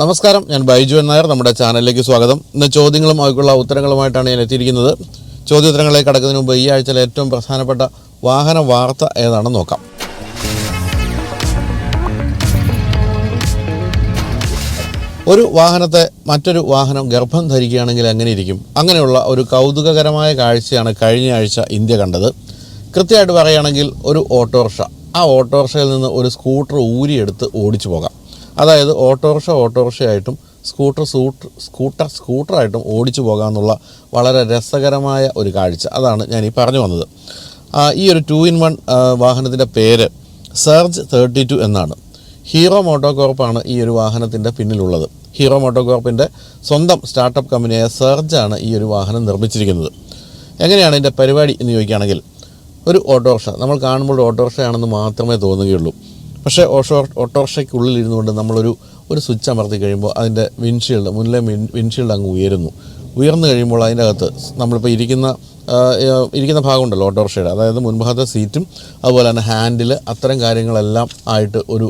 നമസ്കാരം ഞാൻ ബൈജു എൻ നായർ നമ്മുടെ ചാനലിലേക്ക് സ്വാഗതം. ഇന്ന് ചോദ്യങ്ങളും അവയ്ക്കുള്ള ഉത്തരങ്ങളുമായിട്ടാണ് ഞാൻ എത്തിയിരിക്കുന്നത്. ചോദ്യോത്തരങ്ങളെ കടക്കുന്നതിന് മുമ്പ് ഈ ആഴ്ചയിലെ ഏറ്റവും പ്രധാനപ്പെട്ട വാഹന വാർത്ത ഏതാണെന്ന് നോക്കാം. ഒരു വാഹനത്തെ മറ്റൊരു വാഹനം ഗർഭം ധരിക്കുകയാണെങ്കിൽ അങ്ങനെ ഇരിക്കും അങ്ങനെയുള്ള ഒരു കൗതുകകരമായ കാഴ്ചയാണ് കഴിഞ്ഞ ആഴ്ച ഇന്ത്യ കണ്ടത്. കൃത്യമായിട്ട് പറയുകയാണെങ്കിൽ ഒരു ഓട്ടോറിക്ഷ. ആ ഓട്ടോറിക്ഷയിൽ നിന്ന് ഒരു സ്കൂട്ടർ ഊരിയെടുത്ത് ഓടിച്ചു പോകാം. അതായത് ഓട്ടോറിക്ഷ ഓട്ടോറിക്ഷയായിട്ടും സ്കൂട്ടർ സൂട്ട് സ്കൂട്ടർ സ്കൂട്ടറായിട്ടും ഓടിച്ചു പോകാമെന്നുള്ള വളരെ രസകരമായ ഒരു കാഴ്ച. അതാണ് ഞാൻ ഈ പറഞ്ഞു വന്നത്. ഈ ഒരു ടു ഇൻ വൺ വാഹനത്തിന്റെ പേര് സർജ് തേർട്ടി ടു എന്നാണ് ഹീറോ മോട്ടോകോർപ്പാണ് ഈ ഒരു വാഹനത്തിന്റെ പിന്നിലുള്ളത്. ഹീറോ മോട്ടോകോർപ്പിന്റെ സ്വന്തം സ്റ്റാർട്ടപ്പ് കമ്പനിയായ സർജാണ് ഈ ഒരു വാഹനം നിർമ്മിച്ചിരിക്കുന്നത്. എങ്ങനെയാണ് ഇതിന്റെ പരിപാടി എന്ന് ചോദിക്കുകയാണെങ്കിൽ ഒരു ഓട്ടോറിക്ഷ നമ്മൾ കാണുമ്പോൾ ഓട്ടോറിക്ഷയാണെന്ന് മാത്രമേ തോന്നുകയുള്ളൂ. പക്ഷേ ഓട്ടോ ഓട്ടോറിക്ഷയ്ക്കുള്ളിൽ ഇരുന്നുകൊണ്ട് നമ്മളൊരു ഒരു സ്വിച്ച് അമർത്തി കഴിയുമ്പോൾ അതിന്റെ വിൻഷീൽഡ് മുന്നിലെ വിൻഷീൽഡ് അങ്ങ് ഉയരുന്നു. ഉയർന്നു കഴിയുമ്പോൾ അതിന്റെ അകത്ത് നമ്മളിപ്പോൾ ഇരിക്കുന്ന ഇരിക്കുന്ന ഭാഗമുണ്ടല്ലോ ഓട്ടോറിക്ഷയുടെ. അതായത് മുൻഭാഗത്തെ സീറ്റും അതുപോലെ തന്നെ ഹാൻഡിൽ അത്തരം കാര്യങ്ങളെല്ലാം ആയിട്ട് ഒരു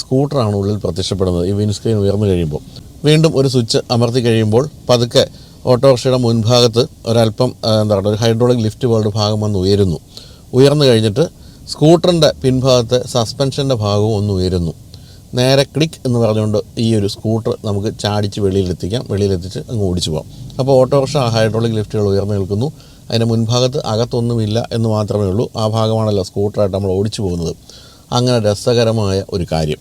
സ്കൂട്ടറാണ് ഉള്ളിൽ പ്രത്യക്ഷപ്പെടുന്നത് ഈ വിൻസ്ക്രീൻ ഉയർന്നു കഴിയുമ്പോൾ. വീണ്ടും ഒരു സ്വിച്ച് അമർത്തി കഴിയുമ്പോൾ പതുക്കെ ഓട്ടോറിക്ഷയുടെ മുൻഭാഗത്ത് ഒരല്പം എന്താ പറയുക ഒരു ഹൈഡ്രോളിക് ലിഫ്റ്റ് പോലുള്ള ഭാഗം വന്ന് ഉയരുന്നു. ഉയർന്നു കഴിഞ്ഞിട്ട് സ്കൂട്ടറിന്റെ പിൻഭാഗത്ത് സസ്പെൻഷന്റെ ഭാഗവും ഒന്ന് ഉയരുന്നു. നേരെ ക്ലിക്ക് എന്ന് പറഞ്ഞുകൊണ്ട് ഈ ഒരു സ്കൂട്ടർ നമുക്ക് ചാടിച്ച് വെളിയിലെത്തിക്കാം. വെളിയിലെത്തിച്ച് അങ്ങ് ഓടിച്ചു പോകാം അപ്പോൾ ഓട്ടോറിക്ഷ ഹൈഡ്രോളിക് ലിഫ്റ്റുകൾ ഉയർന്നു നിൽക്കുന്നു. അതിന്റെ മുൻഭാഗത്ത് അകത്തൊന്നുമില്ല എന്ന് മാത്രമേ ഉള്ളൂ. ആ ഭാഗമാണല്ലോ സ്കൂട്ടറായിട്ട് നമ്മൾ ഓടിച്ചു പോകുന്നത്. അങ്ങനെ രസകരമായ ഒരു കാര്യം.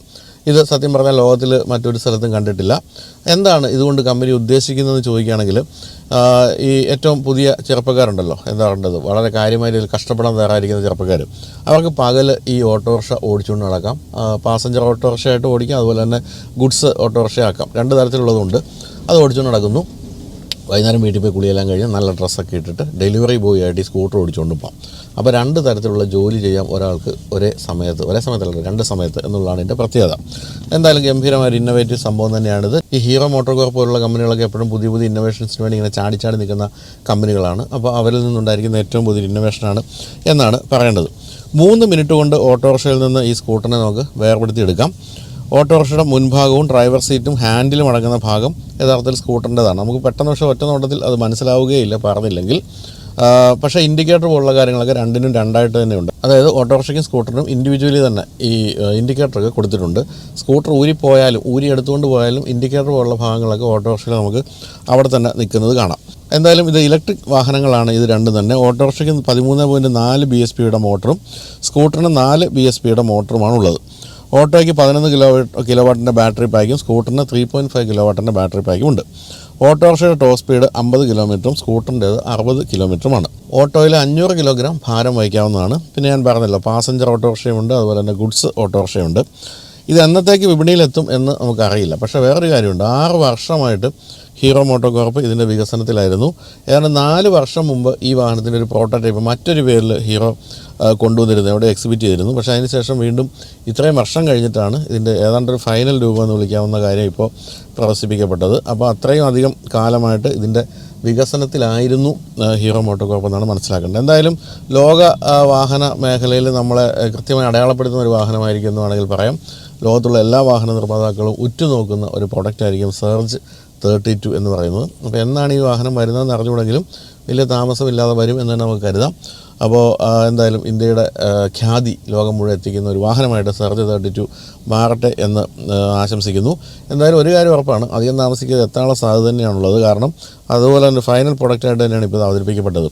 ഇത് സത്യം പറഞ്ഞാൽ ലോകത്തിൽ മറ്റൊരു സ്ഥലത്തും കണ്ടിട്ടില്ല. എന്താണ് ഇതുകൊണ്ട് കമ്പനി ഉദ്ദേശിക്കുന്നതെന്ന് ചോദിക്കുകയാണെങ്കിൽ ഈ ഏറ്റവും പുതിയ ചെറുപ്പക്കാരുണ്ടല്ലോ എന്താ പറയേണ്ടത്? വളരെ കാര്യമായി കഷ്ടപ്പെടാൻ തയ്യാറായിരിക്കുന്ന ചെറുപ്പക്കാർ അവർക്ക് പകൽ ഈ ഓട്ടോറിക്ഷ ഓടിച്ചുകൊണ്ട് നടക്കാം. പാസഞ്ചർ ഓട്ടോറിക്ഷയായിട്ട് ഓടിക്കാം അതുപോലെ തന്നെ ഗുഡ്സ് ഓട്ടോറിക്ഷ ആക്കാം രണ്ട് തരത്തിലുള്ളതുണ്ട്. അത് ഓടിച്ചുകൊണ്ട് നടക്കുന്നു. വൈകുന്നേരം വീട്ടിൽ പോയി കുളിയെല്ലാം കഴിഞ്ഞ് നല്ല ഡ്രസ്സൊക്കെ ഇട്ടിട്ട് ഡെലിവറി ബോയ് ആയിട്ട് ഈ സ്കൂട്ടർ ഓടിച്ചുകൊണ്ട് പോകാം അപ്പോൾ രണ്ട് തരത്തിലുള്ള ജോലി ചെയ്യാം ഒരാൾക്ക് ഒരേ സമയത്ത് ഒരേ സമയത്തല്ല രണ്ട് സമയത്ത് എന്നുള്ളതാണ് ഇതിന്റെ പ്രത്യേകത. എന്തായാലും ഗംഭീരമായ ഒരു ഇന്നോവേറ്റീവ് സംഭവം തന്നെയാണിത്. ഈ ഹീറോ മോട്ടോർ കോർപ്പ് പോലുള്ള കമ്പനികളൊക്കെ എപ്പോഴും പുതിയ പുതിയ ഇന്നോവേഷൻസിന് വേണ്ടി ഇങ്ങനെ ചാടി ചാടി നിൽക്കുന്ന കമ്പനികളാണ്. അപ്പോൾ അവരിൽ നിന്നുണ്ടായിരിക്കുന്ന ഏറ്റവും പുതിയ ഇന്നോവേഷനാണ് എന്നാണ് പറയേണ്ടത്. മൂന്ന് മിനിറ്റ് കൊണ്ട് ഓട്ടോറിക്ഷയിൽ നിന്ന് ഈ സ്കൂട്ടറിനെ നമുക്ക് വേർപെടുത്തി എടുക്കാം ഓട്ടോറിക്ഷയുടെ മുൻഭാഗവും ഡ്രൈവർ സീറ്റും ഹാൻഡിലും അടങ്ങുന്ന ഭാഗം യഥാർത്ഥത്തിൽ സ്കൂട്ടറിന്റെതാണ്. നമുക്ക് പെട്ടെന്ന് പക്ഷേ ഒറ്റ നോട്ടത്തിൽ അത് മനസ്സിലാവുകയില്ല പറഞ്ഞില്ലെങ്കിൽ. പക്ഷേ ഇൻഡിക്കേറ്റർ പോലുള്ള കാര്യങ്ങളൊക്കെ രണ്ടിനും രണ്ടായിട്ട് തന്നെയുണ്ട് അതായത് ഓട്ടോറിക്ഷയ്ക്കും സ്കൂട്ടറിനും ഇൻഡിവിജ്വലി തന്നെ ഈ ഇൻഡിക്കേറ്ററൊക്കെ കൊടുത്തിട്ടുണ്ട്. സ്കൂട്ടർ ഊരിപ്പോയാലും ഊരി എടുത്തുകൊണ്ട് പോയാലും ഇൻഡിക്കേറ്റർ പോലുള്ള ഭാഗങ്ങളൊക്കെ ഓട്ടോറിക്ഷയിൽ നമുക്ക് അവിടെ തന്നെ നിൽക്കുന്നത് കാണാം. എന്തായാലും ഇത് ഇലക്ട്രിക് വാഹനങ്ങളാണ് ഇത് രണ്ടും തന്നെ. ഓട്ടോറിക്ഷയ്ക്ക് പതിമൂന്ന് പോയിന്റ് നാല് ബി എസ് പിയുടെ മോട്ടറും സ്കൂട്ടറിന് നാല് ബി എസ് പിയുടെ മോട്ടറുമാണ് ഉള്ളത്. ഓട്ടോയ്ക്ക് പതിനൊന്ന് കിലോ കിലോ വാട്ടിന്റെ ബാറ്ററി പാക്കും സ്കൂട്ടറിന് ത്രീ പോയിന്റ് ഫൈവ് കിലോ വാട്ടിന്റെ ബാറ്ററി പാക്കും ഉണ്ട്. ഓട്ടോറിക്ഷയുടെ ടോപ്പ് സ്പീഡ് അമ്പത് കിലോമീറ്ററും സ്കൂട്ടറിന്റേത് അറുപത് കിലോമീറ്ററുമാണ്. ഓട്ടോയിൽ അഞ്ഞൂറ് കിലോഗ്രാം ഭാരം വഹിക്കാവുന്നതാണ്. പിന്നെ ഞാൻ പറഞ്ഞല്ലോ പാസഞ്ചർ ഓട്ടോറിക്ഷയുമുണ്ട് അതുപോലെ തന്നെ ഗുഡ്സ് ഓട്ടോറിക്ഷയുണ്ട് ഇത് എന്നത്തേക്ക് വിപണിയിലെത്തും എന്ന് നമുക്കറിയില്ല. പക്ഷേ വേറൊരു കാര്യമുണ്ട്. ആറ് വർഷമായിട്ട് ഹീറോ മോട്ടോ കോർപ്പ് ഇതിന്റെ വികസനത്തിലായിരുന്നു. ഏതാണ്ട് നാല് വർഷം മുമ്പ് ഈ വാഹനത്തിന്റെ ഒരു പ്രോട്ടോടൈപ്പ് മറ്റൊരു പേരിൽ ഹീറോ കൊണ്ടുവന്നിരുന്നു അവിടെ എക്സിബിറ്റ് ചെയ്തിരുന്നു. പക്ഷേ അതിനുശേഷം വീണ്ടും ഇത്രയും വർഷം കഴിഞ്ഞിട്ടാണ് ഇതിന്റെ ഏതാണ്ട് ഒരു ഫൈനൽ രൂപം എന്ന് വിളിക്കാവുന്ന കാര്യം ഇപ്പോൾ പ്രദർശിപ്പിക്കപ്പെട്ടത്. അപ്പോൾ അത്രയും അധികം കാലമായിട്ട് ഇതിന്റെ വികസനത്തിലായിരുന്നു ഹീറോ മോട്ടോ കോർപ്പ് എന്നാണ് മനസ്സിലാക്കേണ്ടത്. എന്തായാലും ലോക വാഹന മേഖലയിൽ നമ്മളെ കൃത്യമായി അടയാളപ്പെടുത്തുന്ന ഒരു വാഹനമായിരിക്കും എന്ന് വേണമെങ്കിൽ പറയാം. ലോകത്തുള്ള എല്ലാ വാഹന നിർമ്മാതാക്കളും ഉറ്റുനോക്കുന്ന ഒരു പ്രൊഡക്റ്റ് ആയിരിക്കും സർജ് തേർട്ടി ടു എന്ന് പറയുന്നത്. അപ്പോൾ എന്നാണ് ഈ വാഹനം വരുന്നതെന്ന് അറിഞ്ഞുകൂടെങ്കിലും വലിയ താമസമില്ലാതെ വരും എന്ന് തന്നെ നമുക്ക് കരുതാം. അപ്പോൾ എന്തായാലും ഇന്ത്യയുടെ ഖ്യാതി ലോകം മുഴുവൻ എത്തിക്കുന്ന ഒരു വാഹനമായിട്ട് സർജ് തേർട്ടി ടു മാറട്ടെ എന്ന് ആശംസിക്കുന്നു. എന്തായാലും ഒരു കാര്യം ഉറപ്പാണ് അധികം താമസിക്കാതെ എത്താനുള്ള സാധ്യത തന്നെയാണുള്ളത്. കാരണം അതുപോലെ തന്നെ ഫൈനൽ പ്രൊഡക്റ്റായിട്ട് തന്നെയാണ് ഇപ്പോൾ അവതരിപ്പിക്കപ്പെട്ടത്.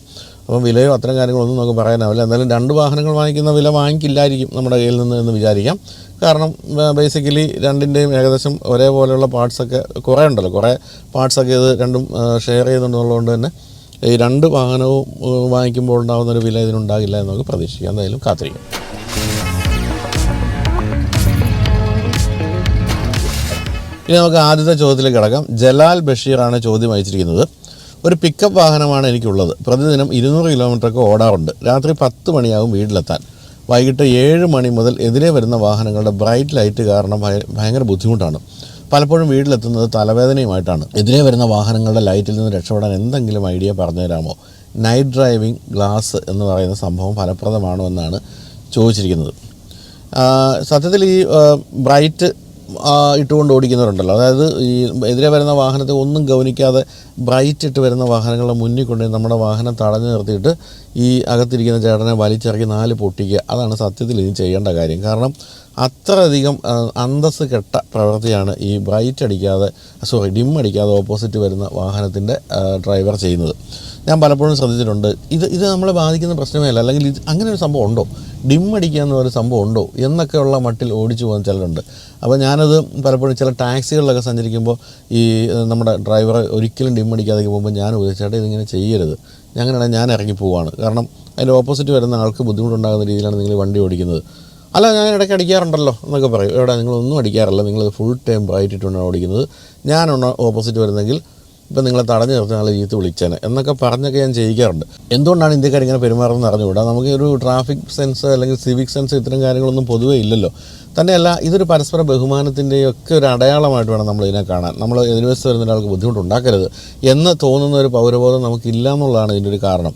അപ്പം വിലയോ അത്തരം കാര്യങ്ങളൊന്നും നമുക്ക് പറയാനാവില്ല. എന്തായാലും രണ്ട് വാഹനങ്ങൾ വാങ്ങിക്കുന്ന വില വാങ്ങിക്കില്ലായിരിക്കും നമ്മുടെ കയ്യിൽ നിന്ന് എന്ന് വിചാരിക്കാം. കാരണം ബേസിക്കലി രണ്ടിന്റെയും ഏകദേശം ഒരേപോലെയുള്ള പാർട്സൊക്കെ കുറേ ഉണ്ടല്ലോ. കുറേ പാർട്സൊക്കെ ഇത് രണ്ടും ഷെയർ ചെയ്യുന്നുണ്ടെന്നുള്ളതുകൊണ്ട് തന്നെ ഈ രണ്ട് വാഹനവും വാങ്ങിക്കുമ്പോൾ ഉണ്ടാകുന്ന ഒരു വില ഇതിനുണ്ടാകില്ല എന്ന് നമുക്ക് പ്രതീക്ഷിക്കാം. എന്തായാലും കാത്തിരിക്കാം. ഇനി നമുക്ക് ആദ്യത്തെ ചോദ്യത്തിലേക്ക് കിടക്കാം. ജലാൽ ബഷീറാണ് ചോദ്യം അയച്ചിരിക്കുന്നത്. ഒരു പിക്കപ്പ് വാഹനമാണ് എനിക്കുള്ളത്. പ്രതിദിനം ഇരുന്നൂറ് കിലോമീറ്ററൊക്കെ ഓടാറുണ്ട്. രാത്രി പത്ത് മണിയാകും വീട്ടിലെത്താൻ. വൈകിട്ട് ഏഴ് മണി മുതൽ എതിരെ വരുന്ന വാഹനങ്ങളുടെ ബ്രൈറ്റ് ലൈറ്റ് കാരണം ഭയങ്കര ബുദ്ധിമുട്ടാണ്. പലപ്പോഴും വീട്ടിലെത്തുന്നത് തലവേദനയുമായിട്ടാണ്. എതിരെ വരുന്ന വാഹനങ്ങളുടെ ലൈറ്റിൽ നിന്ന് രക്ഷപ്പെടാൻ എന്തെങ്കിലും ഐഡിയ പറഞ്ഞു തരാമോ? നൈറ്റ് ഡ്രൈവിംഗ് ഗ്ലാസ് എന്ന് പറയുന്ന സംഭവം ഫലപ്രദമാണോ എന്നാണ് ചോദിച്ചിരിക്കുന്നത്. സത്യത്തിൽ ഈ ബ്രൈറ്റ് ഇട്ടുകൊണ്ട് ഓടിക്കുന്നവരുണ്ടല്ലോ. അതായത് ഈ എതിരെ വരുന്ന വാഹനത്തെ ഒന്നും ഗവനിക്കാതെ ബ്രൈറ്റ് ഇട്ട് വരുന്ന വാഹനങ്ങളുടെ മുന്നിൽ കൊണ്ടു നമ്മുടെ വാഹനം തടഞ്ഞു നിർത്തിയിട്ട് ഈ അകത്തിരിക്കുന്ന ചേട്ടനെ വലിച്ചിറക്കി നാല് പൊട്ടിക്കുക. അതാണ് സത്യത്തിൽ ഇനി ചെയ്യേണ്ട കാര്യം. കാരണം അത്രയധികം അന്തസ് കെട്ട പ്രവൃത്തിയാണ് ഈ ബ്രൈറ്റ് അടിക്കാതെ സോറി ഡിം അടിക്കാതെ ഓപ്പോസിറ്റ് വരുന്ന വാഹനത്തിന്റെ ഡ്രൈവർ ചെയ്യുന്നത്. ഞാൻ പലപ്പോഴും ശ്രദ്ധിച്ചിട്ടുണ്ട്. ഇത് ഇത് നമ്മളെ ബാധിക്കുന്ന പ്രശ്നമേ അല്ല. അല്ലെങ്കിൽ ഇത് അങ്ങനെ ഒരു സംഭവം ഉണ്ടോ? ഡിം അടിക്കുക എന്ന് ഒരു സംഭവം ഉണ്ടോ? എന്നൊക്കെയുള്ള മട്ടിൽ ഓടിച്ചു പോകുന്ന ചിലരുണ്ട്. അപ്പോൾ ഞാനത് പലപ്പോഴും ചില ടാക്സികളിലൊക്കെ സഞ്ചരിക്കുമ്പോൾ ഈ നമ്മുടെ ഡ്രൈവർ ഒരിക്കലും ഡിം അടിക്കാതെ പോകുമ്പോൾ ഞാൻ ഉപയോഗിച്ചേട്ടാ ഇതിങ്ങനെ ചെയ്യരുത്. അങ്ങനെയാണെങ്കിൽ ഞാൻ ഇറങ്ങി പോവാണ്. കാരണം അതിന്റെ ഓപ്പോസിറ്റ് വരുന്ന ആൾക്ക് ബുദ്ധിമുട്ടുണ്ടാകുന്ന രീതിയിലാണ് നിങ്ങൾ വണ്ടി ഓടിക്കുന്നത്. അല്ല ഞാൻ ഇടയ്ക്ക് അടിക്കാറുണ്ടല്ലോ എന്നൊക്കെ പറയും. എവിടെ നിങ്ങളൊന്നും അടിക്കാറില്ല. നിങ്ങൾ ഫുൾ ടൈം ആയിട്ടിട്ടുണ്ടോ ഓടിക്കുന്നത്. ഞാനൊന്ന് ഓപ്പോസിറ്റ് വരുന്നെങ്കിൽ ഇപ്പം നിങ്ങളെ തടഞ്ഞു നിർത്തി നല്ല ചീത്ത് വിളിച്ചേനെ എന്നൊക്കെ പറഞ്ഞൊക്കെ ഞാൻ ചെയ്യിക്കാറുണ്ട്. എന്തുകൊണ്ടാണ് ഇന്ത്യക്കാർ ഇങ്ങനെ പെരുമാറുന്നത് അറിഞ്ഞുകൂടാ? നമുക്ക് ഒരു ട്രാഫിക് സെൻസ് അല്ലെങ്കിൽ സിവിക് സെൻസ് ഇത്തരം കാര്യങ്ങളൊന്നും പൊതുവേ ഇല്ലല്ലോ. തന്നെയല്ല ഇതൊരു പരസ്പര ബഹുമാനത്തിന്റെയും ഒക്കെ ഒരു അടയാളമായിട്ട് വേണം നമ്മൾ ഇതിനെ കാണാൻ. നമ്മൾ എതിർവശത്ത് വരുന്ന ഒരാൾക്ക് ബുദ്ധിമുട്ടുണ്ടാക്കരുത് എന്ന് തോന്നുന്ന ഒരു പൗരബോധം നമുക്കില്ല എന്നുള്ളതാണ് ഇതിന്റെ ഒരു കാരണം.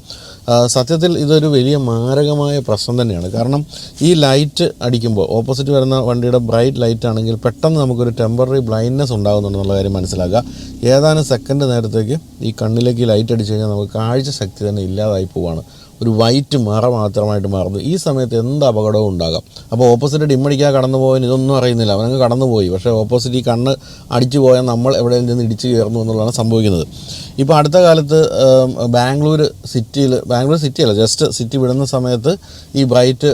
സത്യത്തിൽ ഇതൊരു വലിയ മാരകമായ പ്രശ്നം തന്നെയാണ്. കാരണം ഈ ലൈറ്റ് അടിക്കുമ്പോൾ ഓപ്പോസിറ്റ് വരുന്ന വണ്ടിയുടെ ബ്രൈറ്റ് ലൈറ്റ് ആണെങ്കിൽ പെട്ടെന്ന് നമുക്കൊരു ടെമ്പററി ബ്ലൈൻഡ്നെസ് ഉണ്ടാകുന്നുണ്ടെന്നുള്ള കാര്യം മനസ്സിലാക്കുക. ഏതാനും സെക്കൻഡ് നേരത്തേക്ക് ഈ കണ്ണിലേക്ക് ലൈറ്റ് അടിച്ചു കഴിഞ്ഞാൽ നമുക്ക് കാഴ്ച ശക്തി തന്നെ ഇല്ലാതായി പോവാണ്. ഒരു വൈറ്റ് മറ മാത്രമായിട്ട് മാറുന്നു. ഈ സമയത്ത് എന്ത് അപകടവും ഉണ്ടാകാം. അപ്പോൾ ഓപ്പോസിറ്റ് ഡിമ്മടിക്കാതെ കടന്നു പോകാൻ ഇതൊന്നും അറിയുന്നില്ല. അവനങ്ങ് കടന്നുപോയി. പക്ഷേ ഓപ്പോസിറ്റ് ഈ കണ്ണ് അടിച്ചു പോയാൽ നമ്മൾ എവിടെ നിന്ന് ഇടിച്ചു കയറുന്നു എന്നുള്ളതാണ് സംഭവിക്കുന്നത്. ഇപ്പോൾ അടുത്ത കാലത്ത് ബാംഗ്ലൂർ സിറ്റിയിൽ ബാംഗ്ലൂർ സിറ്റി അല്ല ജസ്റ്റ് സിറ്റി വിടുന്ന സമയത്ത് ഈ ബ്രൈറ്റ്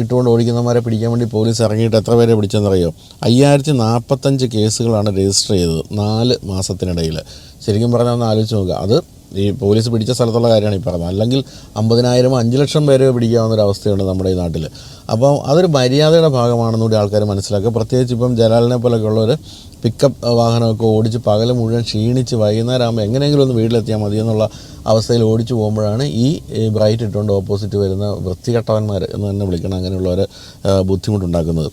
ഇട്ടുകൊണ്ട് ഓടിക്കുന്നവരെ പിടിക്കാൻ വേണ്ടി പോലീസ് ഇറങ്ങിയിട്ട് എത്ര പേരെ പിടിച്ചെന്നറിയോ? അയ്യായിരത്തി നാൽപ്പത്തഞ്ച് കേസുകളാണ് രജിസ്റ്റർ ചെയ്തത് നാല് മാസത്തിനിടയിൽ. ശരിക്കും പറഞ്ഞാൽ ഒന്ന് ആലോചിച്ച് നോക്കുക. അത് ഈ പോലീസ് പിടിച്ച സ്ഥലത്തുള്ള കാര്യമാണ് ഈ പറഞ്ഞത് അല്ലെങ്കിൽ അമ്പതിനായിരം അഞ്ച് ലക്ഷം പേരെ പിടിക്കാവുന്ന ഒരു അവസ്ഥയുണ്ട് നമ്മുടെ ഈ നാട്ടിൽ അപ്പോൾ അതൊരു മര്യാദയുടെ ഭാഗമാണെന്നുകൂടി ആൾക്കാർ മനസ്സിലാക്കുക പ്രത്യേകിച്ച് ഇപ്പം ജലാലിനെ പോലെയൊക്കെ ഉള്ളവർ പിക്കപ്പ് വാഹനമൊക്കെ ഓടിച്ച് പകൽ മുഴുവൻ ക്ഷീണിച്ച് വൈകുന്നേരം ആകുമ്പോൾ എങ്ങനെയെങ്കിലും ഒന്ന് വീട്ടിലെത്തിയാൽ മതി എന്നുള്ള അവസ്ഥയിൽ ഓടിച്ചു പോകുമ്പോഴാണ് ഈ ബ്രൈറ്റ് ഇട്ടുകൊണ്ട് ഓപ്പോസിറ്റ് വരുന്ന വൃത്തികെട്ടവന്മാർ എന്ന് തന്നെ വിളിക്കണം. അങ്ങനെയുള്ളവർ ബുദ്ധിമുട്ടുണ്ടാക്കുന്നത്.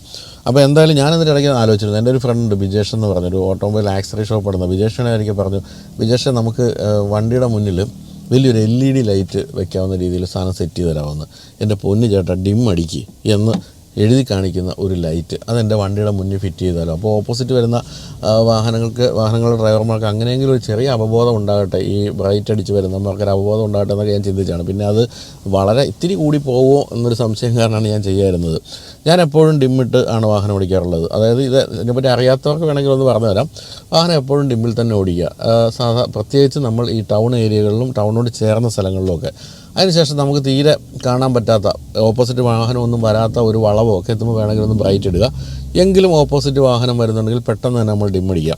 അപ്പോൾ എന്തായാലും ഞാൻ എന്നിട്ട് ഇടയ്ക്ക് ആലോചിച്ചിരുന്നു. എന്റെ ഒരു ഫ്രണ്ട് ബിജേഷ് എന്ന് പറഞ്ഞൊരു ഓട്ടോമൊബൈൽ ആക്സറി ഷോപ്പ് ഇടുന്ന ബിജേഷിനെ എനിക്ക് പറഞ്ഞു ബിജേഷ് നമുക്ക് വണ്ടിയുടെ മുന്നിൽ വലിയൊരു എൽ ഇ ഡി ലൈറ്റ് വെക്കാവുന്ന രീതിയിൽ സാധനം സെറ്റ് ചെയ്ത് തരാമെന്ന്. എന്റെ പൊന്നു ചേട്ടാ ഡിം അടിക്ക് എന്ന് എഴുതി കാണിക്കുന്ന ഒരു ലൈറ്റ്. അതെന്റെ വണ്ടിയുടെ മുന്നിൽ ഫിറ്റ് ചെയ്താലോ. അപ്പോൾ ഓപ്പോസിറ്റ് വരുന്ന വാഹനങ്ങൾക്ക് വാഹനങ്ങളുടെ ഡ്രൈവർമാർക്ക് അങ്ങനെയെങ്കിലും ഒരു ചെറിയ അവബോധം ഉണ്ടാകട്ടെ. ഈ ബ്രൈറ്റ് അടിച്ച് വരുന്നവർക്ക് ഒരു അവബോധം ഉണ്ടാകട്ടെ എന്നൊക്കെ ഞാൻ ചിന്തിച്ചാണ്. പിന്നെ അത് വളരെ ഇത്തിരി കൂടി പോവോ എന്നൊരു സംശയം കാരണമാണ് ഞാൻ ചെയ്യാറുന്നത്. ഞാൻ എപ്പോഴും ഡിമ്മിട്ട് ആണ് വാഹനം ഓടിക്കാറുള്ളത്. അതായത് ഇത് ഇതിനെപ്പറ്റി അറിയാത്തവർക്ക് വേണമെങ്കിൽ ഒന്ന് പറഞ്ഞുതരാം വാഹനം എപ്പോഴും ഡിമ്മിൽ തന്നെ ഓടിക്കുക. സാധാ പ്രത്യേകിച്ച് നമ്മൾ ഈ ടൗൺ ഏരിയകളിലും ടൗണിനോട് ചേർന്ന സ്ഥലങ്ങളിലുമൊക്കെ അതിനുശേഷം നമുക്ക് തീരെ കാണാൻ പറ്റാത്ത ഓപ്പോസിറ്റ് വാഹനമൊന്നും വരാത്ത ഒരു വളവോ ഒക്കെ എത്തുമ്പോൾ വേണമെങ്കിൽ ഒന്ന് ബ്രൈറ്റ് ഇടുക. എങ്കിലും ഓപ്പോസിറ്റ് വാഹനം വരുന്നുണ്ടെങ്കിൽ പെട്ടെന്ന് തന്നെ നമ്മൾ ഡിം അടിക്കുക.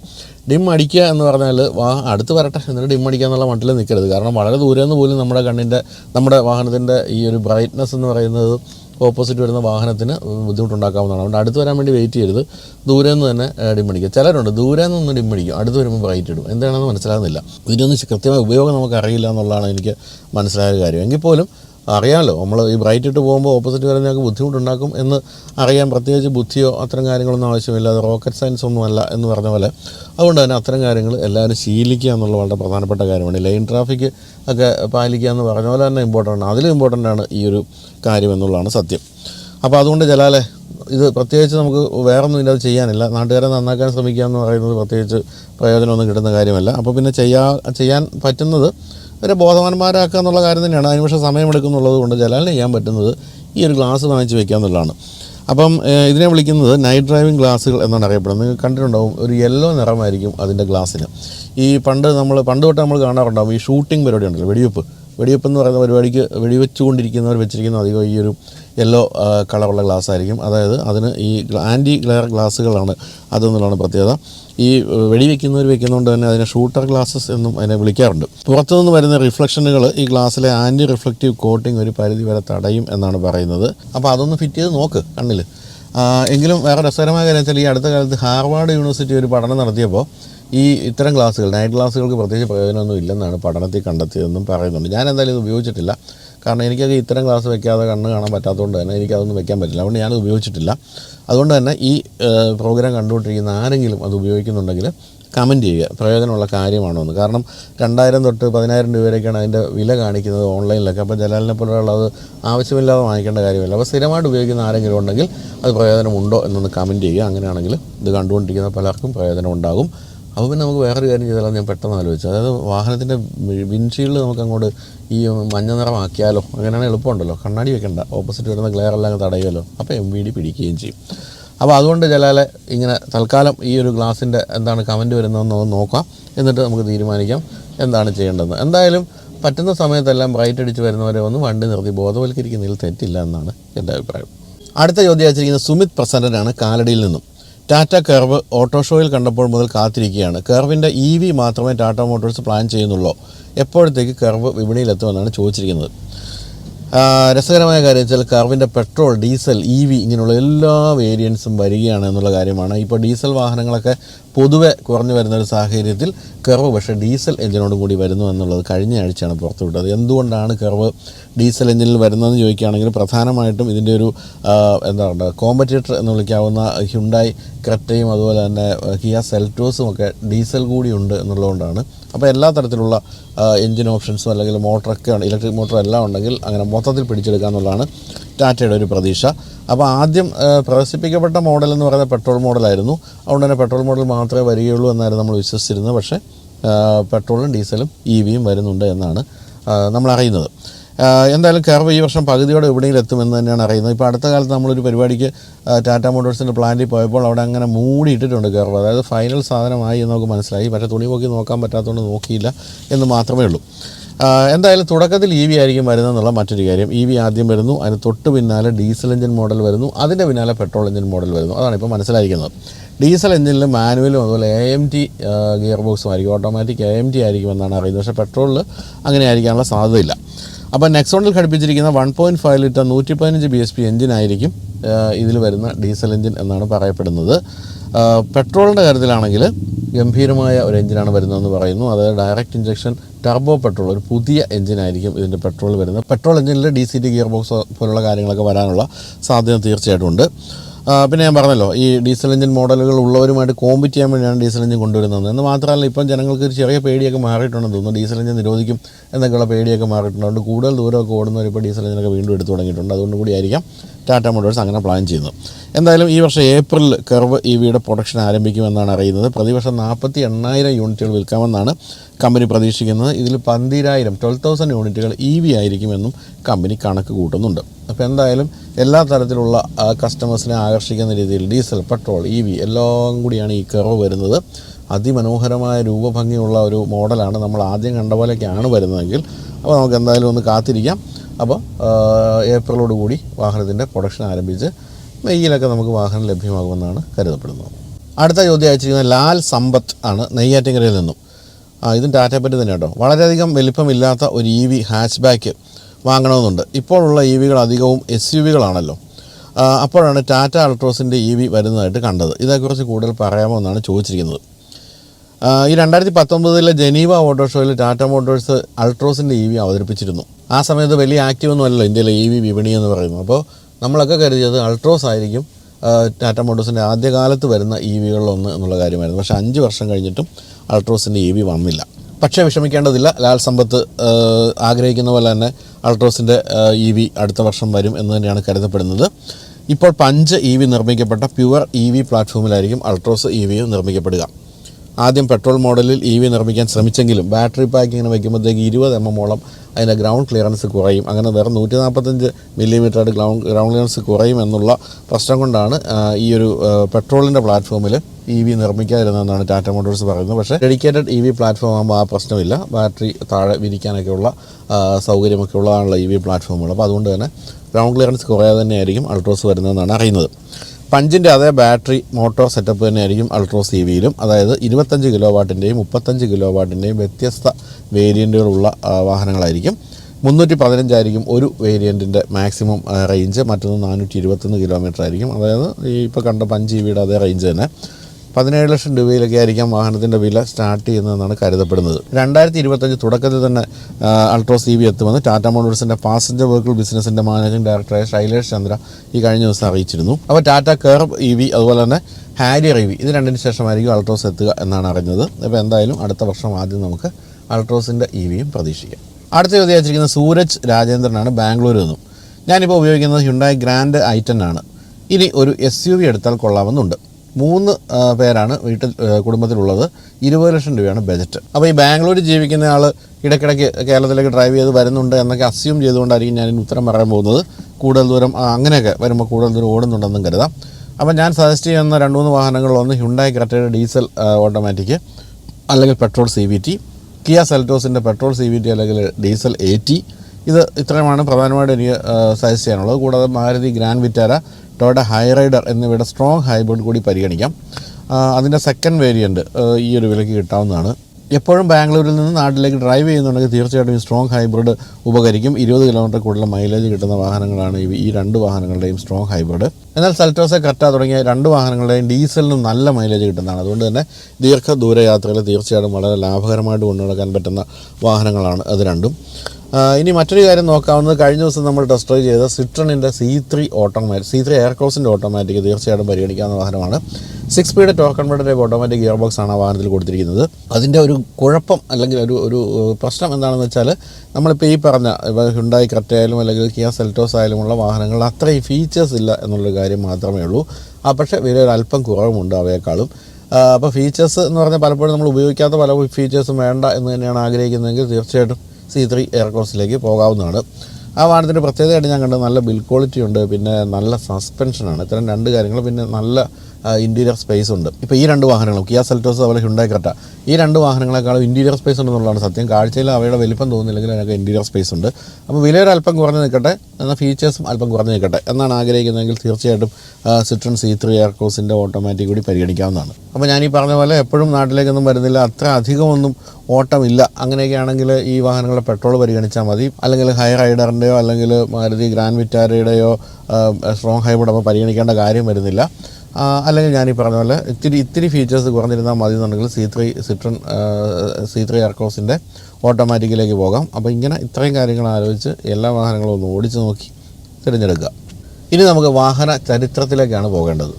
ഡിം അടിക്കുക എന്ന് പറഞ്ഞാൽ വാ അടുത്ത് വരട്ടെ. എന്നിട്ട് ഡിം അടിക്കുക എന്നുള്ള മട്ടിൽ നിൽക്കരുത്. കാരണം വളരെ ദൂരെ നിന്ന് പോലും നമ്മുടെ കണ്ണിന്റെ നമ്മുടെ വാഹനത്തിന്റെ ഈ ഒരു ബ്രൈറ്റ്നസ് എന്ന് പറയുന്നത് ഓപ്പോസിറ്റ് വരുന്ന വാഹനത്തിന് ബുദ്ധിമുട്ടുണ്ടാക്കാവുന്നതാണ്. അതുകൊണ്ട് അടുത്ത് വരാൻ വേണ്ടി വെയിറ്റ് ചെയ്യരുത്. ദൂരെ നിന്ന് തന്നെ ഡിമ്മടിക്കുക ചിലരുണ്ട് ദൂരെ നിന്ന് ഡിമ്മടിക്കും അടുത്ത് വരുമ്പോൾ വൈറ്റ് ഇടും. എന്താണെന്ന് മനസ്സിലാകുന്നില്ല. ഇതിനൊന്നും കൃത്യമായ ഉപയോഗം നമുക്ക് അറിയില്ല എന്നുള്ളതാണ് എനിക്ക് മനസ്സിലായ കാര്യം. എങ്കിൽ പോലും അറിയാമല്ലോ നമ്മൾ ഈ ബ്രൈറ്റ് ഇട്ട് പോകുമ്പോൾ ഓപ്പോസിറ്റ് വരുന്നതൊക്കെ ബുദ്ധിമുട്ടുണ്ടാക്കും എന്ന് അറിയാൻ പ്രത്യേകിച്ച് ബുദ്ധിയോ അത്തരം കാര്യങ്ങളൊന്നും ആവശ്യമില്ല അത് റോക്കറ്റ് സയൻസ് ഒന്നുമല്ല എന്ന് പറഞ്ഞ പോലെ അതുകൊണ്ട് തന്നെ അത്തരം കാര്യങ്ങൾ എല്ലാവരും ശീലിക്കുക എന്നുള്ള വളരെ പ്രധാനപ്പെട്ട കാര്യമാണ്. ലൈൻ ട്രാഫിക് ഒക്കെ പാലിക്കുക എന്ന് പറഞ്ഞ പോലെ തന്നെ ഇമ്പോർട്ടന്റ് ആണ്. അതിലും ഇമ്പോർട്ടന്റ് ആണ് ഈ ഒരു കാര്യം എന്നുള്ളതാണ് സത്യം. അപ്പോൾ അതുകൊണ്ട് ജലാലെ ഇത് പ്രത്യേകിച്ച് നമുക്ക് വേറൊന്നും ഇല്ലാതെ ചെയ്യാനില്ല. നാട്ടുകാരെ നന്നാക്കാൻ ശ്രമിക്കുക എന്ന് പറയുന്നത് പ്രത്യേകിച്ച് പ്രയോജനമൊന്നും കിട്ടുന്ന കാര്യമല്ല. അപ്പോൾ പിന്നെ ചെയ്യാ ചെയ്യാൻ പറ്റുന്നത് ഒരു ബോധവാന്മാരാക്കുക എന്നുള്ള കാര്യം തന്നെയാണ്. അതിന് പക്ഷേ സമയമെടുക്കുന്നുള്ളത് കൊണ്ട് ജലാലിന് ചെയ്യാൻ പറ്റുന്നത് ഈ ഒരു ഗ്ലാസ് വാങ്ങിച്ച് വെക്കുക എന്നുള്ളതാണ്. അപ്പം ഇതിനെ വിളിക്കുന്നത് നൈറ്റ് ഡ്രൈവിംഗ് ഗ്ലാസ്സുകൾ എന്നാണ് അറിയപ്പെടുന്നത്. നിങ്ങൾ കണ്ടിട്ടുണ്ടാവും ഒരു യെല്ലോ നിറമായിരിക്കും അതിന്റെ ഗ്ലാസ്സിന്. ഈ പണ്ട് നമ്മൾ പണ്ട് തൊട്ട് നമ്മൾ കാണാറുണ്ടാവും ഈ ഷൂട്ടിംഗ് പരിപാടി ഉണ്ടല്ലോ വെടിവെപ്പ്. വെടിവെപ്പ് എന്ന് പറയുന്ന പരിപാടിക്ക് വെടിവെച്ചുകൊണ്ടിരിക്കുന്നവർ വെച്ചിരിക്കുന്ന അധികം ഈ ഒരു യെല്ലോ കളറുള്ള ഗ്ലാസ് ആയിരിക്കും അതായത് അതിന് ഈ ആന്റി ഗ്ലെയർ ഗ്ലാസ്സുകളാണ് അതെന്നുള്ളതാണ് പ്രത്യേകത. ഈ വെടിവെക്കുന്നവർ വെക്കുന്നതുകൊണ്ട് തന്നെ അതിനെ ഷൂട്ടർ ഗ്ലാസ്സസ് എന്നും അതിനെ വിളിക്കാറുണ്ട്. പുറത്തുനിന്ന് വരുന്ന റിഫ്ലക്ഷനുകൾ ഈ ഗ്ലാസ്സിലെ ആന്റി റിഫ്ലക്റ്റീവ് കോട്ടിംഗ് ഒരു പരിധി വരെ തടയും എന്നാണ് പറയുന്നത്. അപ്പോൾ അതൊന്ന് ഫിറ്റ് ചെയ്ത് നോക്ക് കണ്ണിൽ എങ്കിലും വേറെ രസകരമായ കാര്യം വെച്ചാൽ ഈ അടുത്ത കാലത്ത് ഹാർവാർഡ് യൂണിവേഴ്സിറ്റി ഒരു പഠനം നടത്തിയപ്പോൾ ഈ ഇത്തരം ഗ്ലാസ്സുകൾ നൈറ്റ് ഗ്ലാസ്സുകൾക്ക് പ്രത്യേകിച്ച് പ്രയോജനമൊന്നും ഇല്ലെന്നാണ് പഠനത്തിൽ കണ്ടെത്തിയതെന്നും പറയുന്നുണ്ട്. ഞാൻ എന്തായാലും ഇത് ഉപയോഗിച്ചിട്ടില്ല. കാരണം എനിക്കത് ഇത്തരം ക്ലാസ് വെക്കാതെ കണ്ണ് കാണാൻ പറ്റാത്തതുകൊണ്ട് തന്നെ എനിക്കതൊന്നും വെക്കാൻ പറ്റില്ല. അതുകൊണ്ട് ഞാനത് ഉപയോഗിച്ചിട്ടില്ല. അതുകൊണ്ട് തന്നെ ഈ പ്രോഗ്രാം കണ്ടുകൊണ്ടിരിക്കുന്ന ആരെങ്കിലും അത് ഉപയോഗിക്കുന്നുണ്ടെങ്കിൽ കമന്റ് ചെയ്യുക. പ്രയോജനമുള്ള കാര്യമാണോ എന്ന്. കാരണം രണ്ടായിരം തൊട്ട് പതിനായിരം രൂപയിലേക്കാണ് അതിന്റെ വില കാണിക്കുന്നത് ഓൺലൈനിലൊക്കെ. അപ്പോൾ ജലാലിനെ പോലെയുള്ള അത് ആവശ്യമില്ലാതെ വാങ്ങിക്കേണ്ട കാര്യമില്ല. അപ്പോൾ സ്ഥിരമായിട്ട് ഉപയോഗിക്കുന്ന ആരെങ്കിലും ഉണ്ടെങ്കിൽ അത് പ്രയോജനമുണ്ടോ എന്നൊന്ന് കമന്റ് ചെയ്യുക. അങ്ങനെയാണെങ്കിൽ ഇത് കണ്ടുകൊണ്ടിരിക്കുന്ന പലർക്കും പ്രയോജനം ഉണ്ടാകും. അപ്പോൾ പിന്നെ നമുക്ക് വേറൊരു കാര്യം ചെയ്താലും ഞാൻ പെട്ടെന്ന് ആലോചിച്ചു. അതായത് വാഹനത്തിന്റെ വിൻഷീൽഡ് നമുക്ക് അങ്ങോട്ട് ഈ മഞ്ഞ നിറമാക്കിയാലോ? അങ്ങനെയാണെങ്കിൽ എളുപ്പമുണ്ടല്ലോ. കണ്ണാടി വെക്കണ്ട. ഓപ്പോസിറ്റ് വരുന്ന ഗ്ലെയർ എല്ലാം തടയുമല്ലോ. അപ്പോൾ എം വി ഡി പിടിക്കുകയും ചെയ്യും. അപ്പോൾ അതുകൊണ്ട് ജലാലെ ഇങ്ങനെ തൽക്കാലം ഈ ഒരു ഗ്ലാസിന്റെ എന്താണ് കമന്റ് വരുന്നതെന്ന് നോക്കാം. എന്നിട്ട് നമുക്ക് തീരുമാനിക്കാം എന്താണ് ചെയ്യേണ്ടതെന്ന്. എന്തായാലും പറ്റുന്ന സമയത്തെല്ലാം ബ്രൈറ്റ് അടിച്ച് വരുന്നവരെ ഒന്ന് വണ്ടി നിർത്തി ബോധവൽക്കരിക്കുന്നതിൽ തെറ്റില്ല എന്നാണ് എന്റെ അഭിപ്രായം. അടുത്ത ചോദ്യം അയച്ചിരിക്കുന്നത് സുമിത് പ്രസന്നനാണ് കാലടിയിൽ നിന്നും. ടാറ്റ കർവ് ഓട്ടോ ഷോയിൽ കണ്ടപ്പോൾ മുതൽ കാത്തിരിക്കുകയാണ്. കർവിന്റെ ഇ വി മാത്രമേ ടാറ്റ മോട്ടോഴ്സ് പ്ലാൻ ചെയ്യുന്നുള്ളൂ. എപ്പോഴത്തേക്ക് കർവ് വിപണിയിലെത്തുമെന്നാണ് ചോദിച്ചിരിക്കുന്നത്. രസകരമായ കാര്യം വെച്ചാൽ കർവിന്റെ പെട്രോൾ ഡീസൽ ഇ വി ഇങ്ങനെയുള്ള എല്ലാ വേരിയൻസും വരികയാണ് എന്നുള്ള കാര്യമാണ്. ഇപ്പോൾ ഡീസൽ വാഹനങ്ങളൊക്കെ പൊതുവെ കുറഞ്ഞു വരുന്ന ഒരു സാഹചര്യത്തിൽ കർവ് പക്ഷേ ഡീസൽ എഞ്ചിനോട് കൂടി വരുന്നു എന്നുള്ളത് കഴിഞ്ഞ ആഴ്ചയാണ് പുറത്തുവിട്ടത്. എന്തുകൊണ്ടാണ് കർവ് ഡീസൽ എഞ്ചിനിൽ വരുന്നതെന്ന് ചോദിക്കുകയാണെങ്കിൽ പ്രധാനമായിട്ടും ഇതിന്റെ ഒരു എന്താ പറയുക കോമ്പറ്റേറ്റർ എന്ന് വിളിക്കാവുന്ന ഹ്യുണ്ടായി ക്രെറ്റയും അതുപോലെ തന്നെ കിയ സെൽറ്റോസും ഒക്കെ ഡീസൽ കൂടിയുണ്ട് എന്നുള്ളതുകൊണ്ടാണ് അപ്പോൾ എല്ലാ തരത്തിലുള്ള എൻജിൻ ഓപ്ഷൻസും അല്ലെങ്കിൽ മോട്ടറൊക്കെ ഇലക്ട്രിക് മോട്ടർ എല്ലാം ഉണ്ടെങ്കിൽ അങ്ങനെ മൊത്തത്തിൽ പിടിച്ചെടുക്കുക എന്നുള്ളതാണ് ടാറ്റയുടെ ഒരു പ്രതീക്ഷ. അപ്പോൾ ആദ്യം പ്രദർശിപ്പിക്കപ്പെട്ട മോഡൽ എന്ന് പറയുന്നത് പെട്രോൾ മോഡലായിരുന്നു. അതുകൊണ്ട് തന്നെ പെട്രോൾ മോഡൽ മാത്രമേ വരികയുള്ളൂ എന്നായിരുന്നു നമ്മൾ വിശ്വസിച്ചിരുന്നത്. പക്ഷേ പെട്രോളും ഡീസലും ഇ വിയും വരുന്നുണ്ട് എന്നാണ് നമ്മൾ അറിയുന്നത് എന്തായാലും കർവ് ഈ വർഷം പകുതിയോടെ എവിടെയെങ്കിലും എത്തുമെന്ന് തന്നെയാണ് അറിയുന്നത്. ഇപ്പോൾ അടുത്ത കാലത്ത് നമ്മളൊരു പരിപാടിക്ക് ടാറ്റ മോട്ടോഴ്സിന്റെ പ്ലാന്റിൽ പോയപ്പോൾ അവിടെ അങ്ങനെ മൂടിയിട്ടിട്ടുണ്ട് കർവ്. അതായത് ഫൈനൽ സാധനമായി എന്ന് നമുക്ക് മനസ്സിലായി. പക്ഷേ തുണി നോക്കി നോക്കാൻ പറ്റാത്തതുകൊണ്ട് നോക്കിയില്ല എന്ന് മാത്രമേ ഉള്ളൂ. എന്തായാലും തുടക്കത്തിൽ ഇ വി ആയിരിക്കും വരുന്നതെന്നുള്ള മറ്റൊരു കാര്യം. ഇ വി ആദ്യം വരുന്നു അതിന് തൊട്ട് പിന്നാലെ ഡീസൽ എഞ്ചിൻ മോഡൽ വരുന്നു അതിന്റെ പിന്നാലെ പെട്രോൾ എഞ്ചിൻ മോഡൽ വരുന്നു. അതാണ് ഇപ്പോൾ മനസ്സിലായിരിക്കുന്നത്. ഡീസൽ എഞ്ചിനിൽ മാനുവലും അതുപോലെ എ എം ടി ഗിയർ ബോക്സും ആയിരിക്കും. ഓട്ടോമാറ്റിക് എ എം ടി ആയിരിക്കും എന്നാണ് അറിയുന്നത്. പക്ഷേ പെട്രോളിൽ അങ്ങനെ ആയിരിക്കാനുള്ള സാധ്യതയില്ല. അപ്പോൾ നെക്സോണിൽ ഘടിപ്പിച്ചിരിക്കുന്ന വൺ പോയിന്റ് ഫൈവ് ലിറ്റർ നൂറ്റി പതിനഞ്ച് ബി എസ് പി എഞ്ചിനായിരിക്കും ഇതിൽ വരുന്ന ഡീസൽ എഞ്ചിൻ എന്നാണ് പറയപ്പെടുന്നത്. പെട്രോളിന്റെ കാര്യത്തിലാണെങ്കിൽ ഗംഭീരമായ ഒരു എഞ്ചിനാണ് വരുന്നതെന്ന് പറയുന്നു. അതായത് ഡയറക്റ്റ് ഇഞ്ചക്ഷൻ ടർബോ പെട്രോൾ ഒരു പുതിയ എഞ്ചിനായിരിക്കും ഇതിന്റെ പെട്രോൾ വരുന്നത്. പെട്രോൾ എഞ്ചിനിൽ D C T gear box പോലുള്ള കാര്യങ്ങളൊക്കെ വരാനുള്ള സാധ്യത തീർച്ചയായിട്ടും ഉണ്ട്. പിന്നെ ഞാൻ പറഞ്ഞല്ലോ ഈ ഡീസൽ എഞ്ചിൻ മോഡലുകൾ ഉള്ളവരുമായിട്ട് കോമ്പറ്റ് ചെയ്യാൻ വേണ്ടിയാണ് ഡീസൽ എഞ്ചിൻ കൊണ്ടുവരുന്നത്. എന്ന് മാത്രമല്ല ഇപ്പം ജനങ്ങൾക്ക് ഒരു ചെറിയ പേടിയൊക്കെ മാറിയിട്ടുണ്ടെന്ന് തോന്നുന്നു. ഡീസൽ എഞ്ചിൻ നിരോധിക്കും എന്നൊക്കെയുള്ള പേടിയൊക്കെ മാറിയിട്ടുണ്ട്. അതുകൊണ്ട് കൂടുതൽ ദൂരമൊക്കെ ഓടുന്നവർ ഇപ്പോൾ ഡീസൽ എഞ്ചിനൊക്കെ വീണ്ടും എടുത്തു തുടങ്ങിയിട്ടുണ്ട്. അതുകൊണ്ട് കൂടി ആയിരിക്കാം. ടാറ്റ മോട്ടോഴ്സ് അങ്ങനെ പ്ലാൻ ചെയ്യുന്നു. എന്തായാലും ഈ വർഷം ഏപ്രിലിൽ കർവ് ഇ വിയുടെ പ്രൊഡക്ഷൻ ആരംഭിക്കുമെന്നാണ് അറിയുന്നത്. പ്രതിവർഷം നാൽപ്പത്തി എണ്ണായിരം യൂണിറ്റുകൾ വിൽക്കാമെന്നാണ് കമ്പനി പ്രതീക്ഷിക്കുന്നത്. ഇതിൽ പന്തിരായിരം ട്വൽവ് തൗസൻഡ് യൂണിറ്റുകൾ ഇ വി ആയിരിക്കുമെന്നും കമ്പനി കണക്ക് കൂട്ടുന്നുണ്ട്. അപ്പോൾ എന്തായാലും എല്ലാ തരത്തിലുള്ള കസ്റ്റമേഴ്സിനെ ആകർഷിക്കുന്ന രീതിയിൽ ഡീസൽ പെട്രോൾ ഇ വി എല്ലാം കൂടിയാണ് ഈ കർവ് വരുന്നത്. അതിമനോഹരമായ രൂപഭംഗിയുള്ള ഒരു മോഡലാണ് നമ്മൾ ആദ്യം കണ്ട പോലെയൊക്കെയാണ് വരുന്നതെങ്കിൽ അപ്പോൾ നമുക്ക് എന്തായാലും ഒന്ന് കാത്തിരിക്കാം. അപ്പോൾ ഏപ്രിലോട് കൂടി വാഹനത്തിന്റെ പ്രൊഡക്ഷൻ ആരംഭിച്ച് മെയ്യിലൊക്കെ നമുക്ക് വാഹനം ലഭ്യമാകുമെന്നാണ് കരുതപ്പെടുന്നത്. അടുത്ത ചോദ്യം അയച്ചിരിക്കുന്നത് ലാൽ സമ്പത്ത് ആണ് നെയ്യാറ്റിങ്കരയിൽ നിന്നും. ആ ഇതും ടാറ്റയെ പറ്റി തന്നെ കേട്ടോ. വളരെയധികം വലിപ്പമില്ലാത്ത ഒരു ഇ വി ഹാച്ച് ബാക്ക് വാങ്ങണമെന്നുണ്ട്. ഇപ്പോഴുള്ള ഇ വികൾ അധികവും എസ് യു വികളാണല്ലോ. അപ്പോഴാണ് ടാറ്റ അൾട്രോസിന്റെ ഇ വി വരുന്നതായിട്ട് കണ്ടത്. ഇതേക്കുറിച്ച് കൂടുതൽ പറയാമോ എന്നാണ് ചോദിച്ചിരിക്കുന്നത്. ഈ രണ്ടായിരത്തി പത്തൊമ്പതിലെ ജനീവ ഓട്ടോ ഷോയിൽ ടാറ്റ മോട്ടോഴ്സ് അൾട്രോസിന്റെ ഇ വി അവതരിപ്പിച്ചിരുന്നു. ആ സമയത്ത് വലിയ ആക്റ്റീവ് ഒന്നും അല്ലല്ലോ ഇന്ത്യയിലെ ഇ വി വിപണി എന്ന് പറയുന്നത്. അപ്പോൾ നമ്മളൊക്കെ കരുതിയത് അൾട്രോസ് ആയിരിക്കും ടാറ്റ മോട്ടോഴ്സിന്റെ ആദ്യകാലത്ത് വരുന്ന ഇ വികളിലൊന്ന് എന്നുള്ള കാര്യമായിരുന്നു. പക്ഷേ അഞ്ച് വർഷം കഴിഞ്ഞിട്ടും അൾട്രോസിന്റെ ഇ വി വന്നില്ല. പക്ഷേ വിഷമിക്കേണ്ടതില്ല. ലാൽ സമ്പത്ത് ആഗ്രഹിക്കുന്ന പോലെ തന്നെ അൾട്രോസിന്റെ ഇ വി അടുത്ത വർഷം വരും എന്ന് തന്നെയാണ് കരുതപ്പെടുന്നത്. ഇപ്പോൾ പഞ്ച് ഇ വി നിർമ്മിക്കപ്പെട്ട പ്യുവർ ഇ വി പ്ലാറ്റ്ഫോമിലായിരിക്കും അൾട്രോസ് ഇ വി നിർമ്മിക്കപ്പെടുക. ആദ്യം പെട്രോൾ മോഡലിൽ ഇ വി നിർമ്മിക്കാൻ ശ്രമിച്ചെങ്കിലും ബാറ്ററി പാക്ക് ഇങ്ങനെ വയ്ക്കുമ്പോഴത്തേക്ക് ഇരുപത് എം എമ്മോളം അതിന്റെ ഗ്രൗണ്ട് ക്ലിയറൻസ് കുറയും. അങ്ങനെ വേറെ നൂറ്റി നാൽപ്പത്തഞ്ച് മില്ലിമീറ്ററായിട്ട് ഗ്രൗണ്ട് ഗ്രൗണ്ട് ക്ലിയറൻസ് കുറയും എന്നുള്ള പ്രശ്നം കൊണ്ടാണ് ഈ ഒരു പെട്രോളിന്റെ പ്ലാറ്റ്ഫോമിൽ ഇ വി നിർമ്മിക്കാതിരുന്നതെന്നാണ് ടാറ്റ മോട്ടോഴ്സ് പറയുന്നത്. പക്ഷേ ഡെഡിക്കേറ്റഡ് ഇ വി പ്ലാറ്റ്ഫോം ആകുമ്പോൾ ആ പ്രശ്നമില്ല. ബാറ്ററി താഴെ വിരിക്കാനൊക്കെയുള്ള സൗകര്യമൊക്കെ ഉള്ളതാണല്ലോ ഇ വി പ്ലാറ്റ്ഫോമുകൾ അപ്പോൾ അതുകൊണ്ട് തന്നെ ഗ്രൗണ്ട് ക്ലിയറൻസ് കുറയാതെ തന്നെയായിരിക്കും അൾട്രോസ് വരുന്നതെന്നാണ് അറിയുന്നത്. പഞ്ചിന്റെ അതേ ബാറ്ററി മോട്ടോർ സെറ്റപ്പ് തന്നെയായിരിക്കും അൾട്രോസ് സി വിയിലും അതായത് ഇരുപത്തഞ്ച് കിലോ വാട്ടിന്റെയും മുപ്പത്തഞ്ച് കിലോ വാട്ടിന്റെയും വ്യത്യസ്ത വേരിയന്റുകളുള്ള വാഹനങ്ങളായിരിക്കും. മുന്നൂറ്റി പതിനഞ്ചായിരിക്കും ഒരു വേരിയന്റിന്റെ മാക്സിമം റേഞ്ച്. മറ്റൊന്ന് നാനൂറ്റി ഇരുപത്തൊന്ന് കിലോമീറ്റർ ആയിരിക്കും അതായത് ഈ ഇപ്പോൾ കണ്ട പഞ്ച് ഇ വിയുടെ അതേ റേഞ്ച് തന്നെ. പതിനേഴ് ലക്ഷം രൂപയിലൊക്കെ ആയിരിക്കാം വാഹനത്തിന്റെ വില സ്റ്റാർട്ട് ചെയ്യുന്നതെന്നാണ് കരുതപ്പെടുന്നത്. രണ്ടായിരത്തി ഇരുപത്തഞ്ച് തുടക്കത്തിൽ തന്നെ അൾട്രോ ഇ വി എത്തുമെന്ന് ടാറ്റ മോട്ടോഴ്സിന്റെ പാസഞ്ചർ വെഹിക്കിൾ ബിസിനസിന്റെ മാനേജിംഗ് ഡയറക്ടറായ ശൈലേഷ് ചന്ദ്ര ഈ കഴിഞ്ഞ ദിവസം അറിയിച്ചിരുന്നു. അപ്പോൾ ടാറ്റ കെർബ് ഇ വി അതുപോലെ തന്നെ ഹാരിയർ ഇ വി ഇത് രണ്ടിന് ശേഷമായിരിക്കും അൾട്രോസ് എത്തുക എന്നാണ് അറിഞ്ഞത്. അപ്പോൾ എന്തായാലും അടുത്ത വർഷം ആദ്യം നമുക്ക് അൾട്രോസിന്റെ ഇ വിയും പ്രതീക്ഷിക്കാം. അടുത്ത ചോദ്യം വെച്ചിരിക്കുന്ന സൂരജ് രാജേന്ദ്രനാണ് ബാംഗ്ലൂരിൽ നിന്നും. ഞാനിപ്പോൾ ഉപയോഗിക്കുന്നത് ഹ്യുണ്ടായി ഗ്രാൻഡ് ഐറ്റൻ ആണ്. ഇനി ഒരു എസ് യു വി എടുത്താൽ കൊള്ളാമെന്നുണ്ട്. മൂന്ന് പേരാണ് വീട്ടിൽ കുടുംബത്തിലുള്ളത്. ഇരുപത് ലക്ഷം രൂപയാണ് ബജറ്റ്. അപ്പോൾ ഈ ബാംഗ്ലൂരിൽ ജീവിക്കുന്ന ആൾ ഇടയ്ക്കിടയ്ക്ക് കേരളത്തിലേക്ക് ഡ്രൈവ് ചെയ്ത് വരുന്നുണ്ട് എന്നൊക്കെ അസ്യൂം ചെയ്തുകൊണ്ടായിരിക്കും ഞാൻ ഉത്തരം പറയാൻ പോകുന്നത്. കൂടുതൽ ദൂരം അങ്ങനെയൊക്കെ വരുമ്പോൾ കൂടുതൽ ദൂരം ഓടുന്നുണ്ടെന്നും കരുതാം. അപ്പോൾ ഞാൻ സജസ്റ്റ് ചെയ്യുന്ന രണ്ട് മൂന്ന് വാഹനങ്ങൾ ഒന്ന് ഹ്യുണ്ടായി ക്രെറ്റയുടെ ഡീസൽ ഓട്ടോമാറ്റിക് അല്ലെങ്കിൽ petrol C V T Kia സെൽറ്റോസിന്റെ petrol C V T അല്ലെങ്കിൽ ഡീസൽ എ ടി ഇത് ഇത്രയുമാണ് പ്രധാനമായിട്ട് എനിക്ക് സജസ്റ്റ് ചെയ്യാനുള്ളത്. കൂടാതെ Maruti grand Vitara Toyota Hyryder എന്നിവയുടെ സ്ട്രോങ് ഹൈബ്രിഡ് കൂടി പരിഗണിക്കാം. അതിന്റെ സെക്കൻഡ് വേരിയന്റ് ഈ ഒരു വിലയ്ക്ക് കിട്ടാവുന്നതാണ്. എപ്പോഴും ബാംഗ്ലൂരിൽ നിന്ന് നാട്ടിലേക്ക് ഡ്രൈവ് ചെയ്യുന്നുണ്ടെങ്കിൽ തീർച്ചയായിട്ടും ഈ സ്ട്രോങ് ഹൈബ്രിഡ് ഉപകരിക്കും. ഇരുപത് കിലോമീറ്റർ കൂടുതൽ മൈലേജ് കിട്ടുന്ന വാഹനങ്ങളാണ് ഈ- രണ്ട് വാഹനങ്ങളുടെയും സ്ട്രോങ് ഹൈബ്രിഡ് എന്നാൽ സെൽറ്റോസ് കറ്റ തുടങ്ങിയ രണ്ട് വാഹനങ്ങളുടെയും ഡീസലിനും നല്ല മൈലേജ് കിട്ടുന്നതാണ്. അതുകൊണ്ട് തന്നെ ദീർഘദൂര യാത്രയിൽ തീർച്ചയായിട്ടും വളരെ ലാഭകരമായിട്ട് കൊണ്ടു നടക്കാൻ പറ്റുന്ന വാഹനങ്ങളാണ് അത് രണ്ടും. ഇനി മറ്റൊരു കാര്യം നോക്കാവുന്നത് കഴിഞ്ഞ ദിവസം നമ്മൾ ടെസ്റ്റ് ഡ്രൈവ് ചെയ്ത സിട്രണിന്റെ C three automatic C three എയർക്രോസിന്റെ automatic തീർച്ചയായിട്ടും പരിഗണിക്കാവുന്ന വാഹനമാണ്. സിക്സ് സ്പീഡ് ടോക്കൺ കൺവേർട്ടഡ് ഓട്ടോമാറ്റിക് ഗിയർ ബോക്സ് ആണ് ആ വാഹനത്തിൽ കൊടുത്തിരിക്കുന്നത്. അതിന്റെ ഒരു കുഴപ്പം അല്ലെങ്കിൽ ഒരു ഒരു പ്രശ്നം എന്താണെന്ന് വെച്ചാൽ നമ്മളിപ്പോൾ ഈ പറഞ്ഞ ഹുണ്ടായി ക്രെറ്റയായാലും അല്ലെങ്കിൽ കിയ സെൽറ്റോസ് ആയാലുമുള്ള വാഹനങ്ങളിൽ അത്രയും ഫീച്ചേഴ്സ് ഇല്ല എന്നുള്ളൊരു കാര്യം മാത്രമേ ഉള്ളൂ. ആ പക്ഷേ വില ഒരു അല്പം കുറവുമുണ്ട് അവയേക്കാളും. അപ്പോൾ ഫീച്ചേഴ്സ് എന്ന് പറഞ്ഞാൽ പലപ്പോഴും നമ്മൾ ഉപയോഗിക്കാത്ത പല ഫീച്ചേഴ്സും വേണ്ട എന്ന് തന്നെയാണ് ആഗ്രഹിക്കുന്നതെങ്കിൽ തീർച്ചയായിട്ടും സി ത്രീ എയർക്രോസിലേക്ക് പോകാവുന്നതാണ്. ആ വാഹനത്തിന്റെ പ്രത്യേകതയായിട്ട് ഞാൻ കണ്ടത് നല്ല ബിൽ ക്വാളിറ്റി ഉണ്ട് പിന്നെ നല്ല സസ്പെൻഷനാണ് ഇത്തരം രണ്ട് കാര്യങ്ങൾ പിന്നെ നല്ല ഇന്റീരിയർ സ്പേസ് ഉണ്ട്. ഇപ്പോൾ ഈ രണ്ട് വാഹനങ്ങളും കിയ സെൽറ്റോസ് അതുപോലെ ഹുണ്ടായി ക്രെറ്റ ഈ രണ്ട് വാഹനങ്ങളെക്കാളും ഇന്റീരിയർ സ്പേസ് ഉണ്ടെന്നുള്ളതാണ് സത്യം. കാഴ്ചയിൽ അവയുടെ വലിപ്പം തോന്നുന്നില്ലെങ്കിൽ അതിനൊക്കെ ഇന്റീരിയർ സ്പേസ് ഉണ്ട്. അപ്പോൾ വിലയൊരു അല്പം കുറഞ്ഞ് നിൽക്കട്ടെ എന്നാൽ ഫീച്ചേഴ്സും അല്പം കുറഞ്ഞ് നിൽക്കട്ടെ എന്നാണ് ആഗ്രഹിക്കുന്നതെങ്കിൽ തീർച്ചയായിട്ടും സിട്രൺ സി ത്രീ എയർക്രോസിന്റെ ഓട്ടോമാറ്റിക് കൂടി പരിഗണിക്കാവുന്നതാണ്. അപ്പോൾ ഞാൻ ഈ പറഞ്ഞ പോലെ എപ്പോഴും നാട്ടിലേക്കൊന്നും വരുന്നില്ല അത്ര അധികമൊന്നും ഓട്ടമില്ല. അങ്ങനെയൊക്കെ ആണെങ്കിൽ ഈ വാഹനങ്ങളുടെ പെട്രോൾ പരിഗണിച്ചാൽ മതി. അല്ലെങ്കിൽ ഹൈ റൈഡറിന്റെയോ അല്ലെങ്കിൽ മാരുതി ഗ്രാൻഡ് വിറ്റാരയുടെയോ സ്ട്രോങ് ഹൈബ്രിഡ് അപ്പോൾ പരിഗണിക്കേണ്ട കാര്യം വരുന്നില്ല. അല്ലെങ്കിൽ ഞാൻ ഈ പറഞ്ഞ പോലെ ഇത്തിരി ഇത്തിരി ഫീച്ചേഴ്സ് കുറഞ്ഞിരുന്നാൽ മതി എന്നുണ്ടെങ്കിൽ C three Citroen C three എയർക്രോസിന്റെ ഓട്ടോമാറ്റിക്കിലേക്ക് പോകാം. അപ്പോൾ ഇങ്ങനെ ഇത്രയും കാര്യങ്ങൾ ആലോചിച്ച് എല്ലാ വാഹനങ്ങളും ഒന്ന് ഓടിച്ചു നോക്കി തിരഞ്ഞെടുക്കുക. ഇനി നമുക്ക് വാഹന ചരിത്രത്തിലേക്കാണ് പോകേണ്ടത്.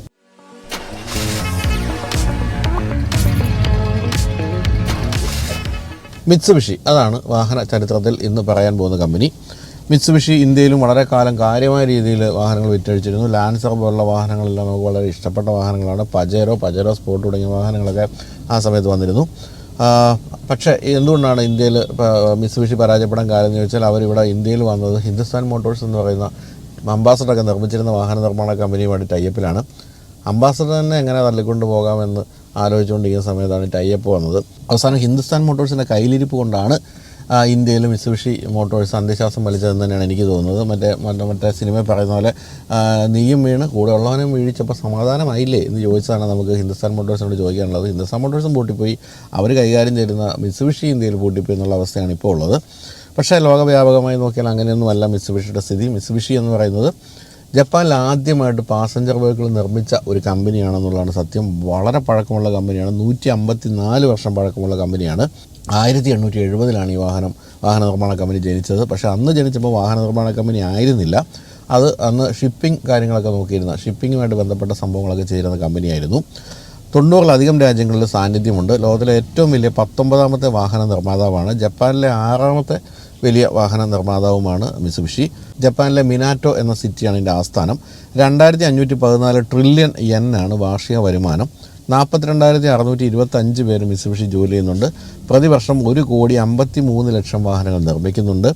മിത്സുബിഷി അതാണ് വാഹന ചരിത്രത്തിൽ ഇന്ന് പറയാൻ പോകുന്ന കമ്പനി മിത്സുബിഷി ഇന്ത്യയിലും വളരെ കാലം കാര്യമായ രീതിയിൽ വാഹനങ്ങൾ വിറ്റഴിച്ചിരുന്നു. ലാൻസർ പോലുള്ള വാഹനങ്ങളെല്ലാം നമുക്ക് വളരെ ഇഷ്ടപ്പെട്ട വാഹനങ്ങളാണ്. പജേരോ പജേരോ സ്പോർട്ട് തുടങ്ങിയ വാഹനങ്ങളൊക്കെ ആ സമയത്ത് വന്നിരുന്നു. പക്ഷേ എന്തുകൊണ്ടാണ് ഇന്ത്യയിൽ മിത്സുബിഷി പരാജയപ്പെടാൻ കാര്യം എന്ന് ചോദിച്ചാൽ അവരിവിടെ ഇന്ത്യയിൽ വന്നത് ഹിന്ദുസ്ഥാൻ മോട്ടോഴ്സ് എന്ന് പറയുന്ന അംബാസഡറൊക്കെ നിർമ്മിച്ചിരുന്ന വാഹന നിർമ്മാണ കമ്പനിയുമായിട്ട് ടൈപ്പിലാണ് അംബാസഡർ തന്നെ എങ്ങനെ തള്ളിക്കൊണ്ട് പോകാമെന്ന് ആലോചിച്ചുകൊണ്ടിരിക്കുന്ന സമയത്താണ് ടൈപ്പ് വന്നത്. അവസാനം ഹിന്ദുസ്ഥാൻ മോട്ടോഴ്സിന്റെ കയ്യിലിരിപ്പ് കൊണ്ടാണ് ആ, ഇന്ത്യയിൽ മിസുബിഷി മോട്ടോഴ്സ് അന്ത്യശ്വാസം വലിച്ചതെന്ന് തന്നെയാണ് എനിക്ക് തോന്നുന്നത്. മറ്റേ മറ്റേ മറ്റേ സിനിമയിൽ പറയുന്ന പോലെ നീയും വീണ് കൂടെ ഉള്ളവനും വീഴിച്ചപ്പോൾ സമാധാനമായില്ലേ എന്ന് ചോദിച്ചതാണ് നമുക്ക് ഹിന്ദുസ്ഥാൻ മോട്ടോഴ്സിനോട് ചോദിക്കാനുള്ളത്. ഹിന്ദുസ്ഥാൻ മോട്ടോഴ്സും പൂട്ടിപ്പോയി. അവർ കൈകാര്യം ചെയ്യുന്ന മിസുബിഷി ഇന്ത്യയിൽ പൂട്ടിപ്പോയി എന്നുള്ള അവസ്ഥയാണ് ഇപ്പോൾ ഉള്ളത്. പക്ഷേ ലോകവ്യാപകമായി നോക്കിയാൽ അങ്ങനെയൊന്നുമല്ല മിസുബിഷിയുടെ സ്ഥിതി. മിസുബിഷി എന്ന് പറയുന്നത് ജപ്പാനിൽ ആദ്യമായിട്ട് പാസഞ്ചർ വെഹിക്കിൾ നിർമ്മിച്ച ഒരു കമ്പനിയാണെന്നുള്ളതാണ് സത്യം. വളരെ പഴക്കമുള്ള കമ്പനിയാണ്. നൂറ്റി അമ്പത്തി നാല് വർഷം പഴക്കമുള്ള കമ്പനിയാണ്. ആയിരത്തി എണ്ണൂറ്റി എഴുപതിലാണ് ഈ വാഹനം വാഹന നിർമ്മാണ കമ്പനി ജനിച്ചത്. പക്ഷേ അന്ന് ജനിച്ചപ്പോൾ വാഹന നിർമ്മാണ കമ്പനി ആയിരുന്നില്ല. അത് അന്ന് ഷിപ്പിംഗ് കാര്യങ്ങളൊക്കെ നോക്കിയിരുന്ന ഷിപ്പിങ്ങുമായിട്ട് ബന്ധപ്പെട്ട സംഭവങ്ങളൊക്കെ ചെയ്യുന്ന കമ്പനിയായിരുന്നു. തൊണ്ണൂറിലധികം രാജ്യങ്ങളിൽ സാന്നിധ്യമുണ്ട്. ലോകത്തിലെ ഏറ്റവും വലിയ പത്തൊമ്പതാമത്തെ വാഹന നിർമ്മാതാവാണ്. ജപ്പാനിലെ ആറാമത്തെ വലിയ വാഹന നിർമ്മാതാവുമാണ് മിസുബിഷി. ജപ്പാനിലെ മിനാറ്റോ എന്ന സിറ്റിയാണ് ഇതിന്റെ ആസ്ഥാനം. രണ്ടായിരത്തി അഞ്ഞൂറ്റി പതിനാല് ട്രില്യൺ യെൻ ആണ് വാർഷിക വരുമാനം. നാൽപ്പത്തിരണ്ടായിരത്തി അറുന്നൂറ്റി ഇരുപത്തഞ്ച് പേര് മിസുബിഷി ജോലി ചെയ്യുന്നുണ്ട്. പ്രതിവർഷം ഒരു കോടി അമ്പത്തി മൂന്ന് ലക്ഷം വാഹനങ്ങൾ നിർമ്മിക്കുന്നുണ്ട്.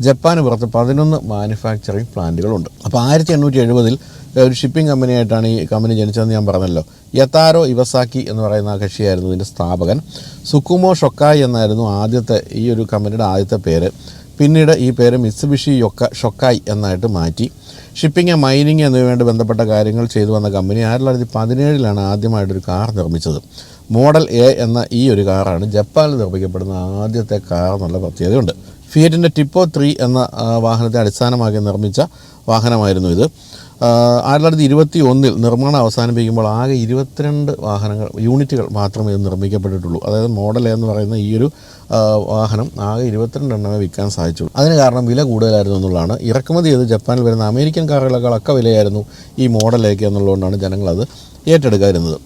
ജപ്പാന് പുറത്ത് പതിനൊന്ന് മാനുഫാക്ചറിങ് പ്ലാന്റുകളുണ്ട് അപ്പോൾ ആയിരത്തി എണ്ണൂറ്റി എഴുപതിൽ ഒരു ഷിപ്പിംഗ് കമ്പനിയായിട്ടാണ് ഈ കമ്പനി ജനിച്ചതെന്ന് ഞാൻ പറഞ്ഞല്ലോ. യത്താരോ ഇവസാക്കി എന്ന് പറയുന്ന കക്ഷിയായിരുന്നു ഇതിന്റെ സ്ഥാപകൻ. സുക്കുമോ ഷൊക്കായി എന്നായിരുന്നു ആദ്യത്തെ ഈ ഒരു കമ്പനിയുടെ ആദ്യത്തെ പേര്. പിന്നീട് ഈ പേര് മിത്സുബിഷി യൊക്ക ഷൊക്കായി എന്നായിട്ട് മാറ്റി. ഷിപ്പിംഗ് മൈനിങ് വേണ്ടി ബന്ധപ്പെട്ട കാര്യങ്ങൾ ചെയ്തു വന്ന കമ്പനി ആയിരത്തി തൊള്ളായിരത്തി പതിനേഴിലാണ് ആദ്യമായിട്ടൊരു കാർ നിർമ്മിച്ചത്. മോഡൽ എ എന്ന ഈ ഒരു കാറാണ് ജപ്പാനിൽ നിർമ്മിക്കപ്പെടുന്ന ആദ്യത്തെ കാർ എന്നുള്ള പ്രത്യേകതയുണ്ട്. ഫിയറ്റിന്റെ ടിപ്പോ ത്രീ എന്ന വാഹനത്തെ അടിസ്ഥാനമാക്കി നിർമ്മിച്ച വാഹനമായിരുന്നു ഇത്. ആയിരത്തി തൊള്ളായിരത്തി ഇരുപത്തി ഒന്നിൽ നിർമ്മാണം അവസാനിപ്പിക്കുമ്പോൾ ആകെ ഇരുപത്തിരണ്ട് വാഹനങ്ങൾ യൂണിറ്റുകൾ മാത്രമേ ഇത് നിർമ്മിക്കപ്പെട്ടിട്ടുള്ളൂ. അതായത് മോഡൽ എന്ന് പറയുന്ന ഈ ഒരു വാഹനം ആകെ ഇരുപത്തിരണ്ട് എണ്ണമേ വിൽക്കാൻ സാധിച്ചുള്ളൂ. അതിന് കാരണം വില കൂടുതലായിരുന്നു എന്നുള്ളതാണ്. ഇറക്കുമതി ചെയ്ത് ജപ്പാനിൽ വരുന്ന അമേരിക്കൻ കാറുകളൊക്കെ വിലയായിരുന്നു ഈ മോഡലേക്ക് എന്നുള്ളതുകൊണ്ടാണ് ജനങ്ങളത് ഏറ്റെടുക്കാതിരുന്നത്